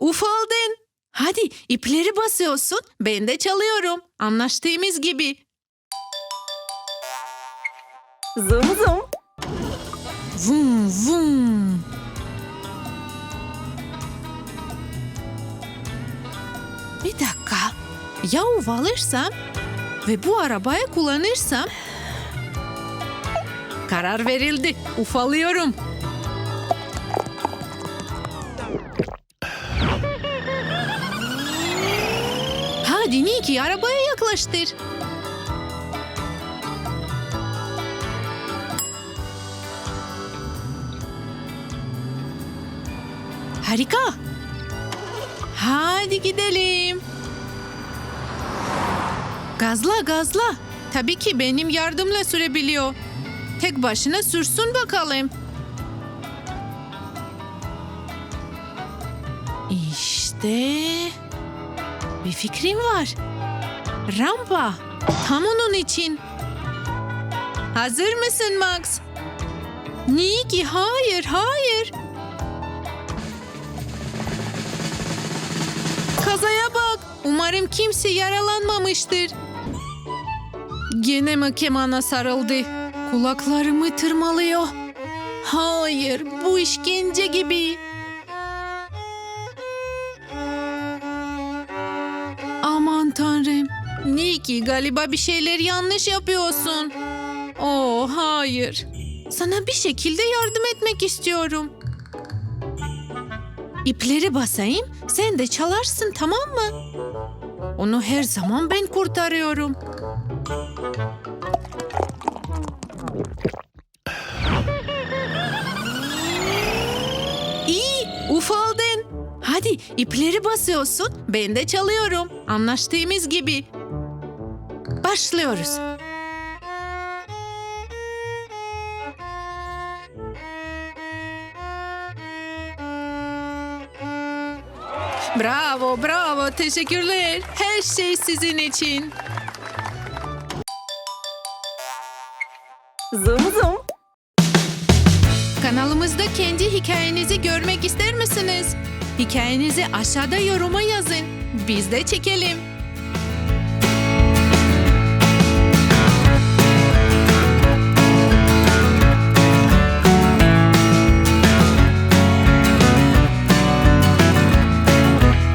Ufaldın. Hadi ipleri basıyorsun. Ben de çalıyorum. Anlaştığımız gibi. Zoom zoom. Vum vum. Bir dakika. Ya ufalırsam ve bu arabayı kullanırsam? Karar verildi. Ufalıyorum. Hadi Niki arabaya yaklaştır. Harika. Hadi gidelim. Gazla gazla. Tabii ki benim yardımla sürebiliyor. Tek başına sürsün bakalım. İşte bir fikrim var. Rampa. Tam onun için. Hazır mısın Max? Niki hayır hayır. Kazaya bak. Umarım kimse yaralanmamıştır. Gene mi kemana sarıldı? Kulaklarımı tırmalıyor. Hayır, bu işkence gibi. Niki galiba bir şeyler yanlış yapıyorsun. Oh hayır. Sana bir şekilde yardım etmek istiyorum. İpleri basayım, sen de çalarsın tamam mı? Onu her zaman ben kurtarıyorum. İyi, ufaldın. Hadi ipleri basıyorsun, ben de çalıyorum. Anlaştığımız gibi. Başlıyoruz. Bravo, bravo. Teşekkürler. Her şey sizin için. Zoom zoom. Kanalımızda kendi hikayenizi görmek ister misiniz? Hikayenizi aşağıda yoruma yazın. Biz de çekelim.